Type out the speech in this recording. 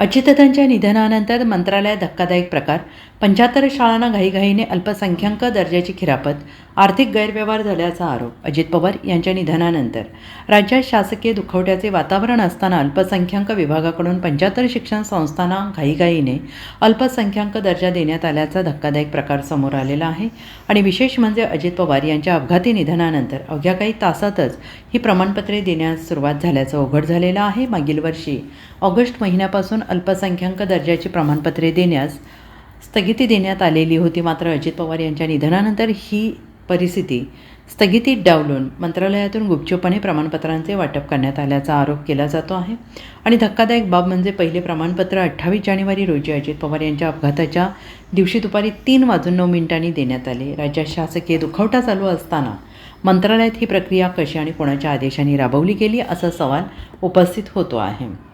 अजितदादांच्या निधनानंतर मंत्रालयात धक्कादायक प्रकार. पंच्याहत्तर शाळांना घाईघाईने अल्पसंख्याक दर्जाची खिरापत आर्थिक गैरव्यवहार झाल्याचा आरोप अजित पवार यांच्या निधनानंतर. राज्यात शासकीय दुखवट्याचे वातावरण असताना अल्पसंख्याक विभागाकडून पंच्याहत्तर शिक्षण संस्थांना घाईघाईने अल्पसंख्याक दर्जा देण्यात आल्याचा धक्कादायक प्रकार समोर आलेला आहे. आणि विशेष म्हणजे अजित पवार यांच्या अपघाती निधनानंतर अवघ्या काही तासातच ही प्रमाणपत्रे देण्यास सुरुवात झाल्याचं उघड झालेलं आहे. मागील वर्षी ऑगस्ट महिन्यापासून अल्पसंख्याक दर्जाची प्रमाणपत्रे देण्यास स्थगिती देण्यात आलेली होती मात्र अजित पवार यांच्या निधनानंतर ही परिस्थिती स्थगितीत डावलून मंत्रालयातून गुपचूपणे प्रमाणपत्रांचे वाटप करण्यात आल्याचा आरोप केला जातो आहे. आणि धक्कादायक बाब म्हणजे पहिले प्रमाणपत्र अठ्ठावीस जानेवारी रोजी अजित पवार यांच्या अपघाताच्या दिवशी दुपारी तीन वाजून नऊ मिनिटांनी देण्यात आले. राज्यात शासकीय दुखवटा चालू असताना मंत्रालयात ही प्रक्रिया कशी आणि कोणाच्या आदेशाने राबवली गेली असा सवाल उपस्थित होतो आहे.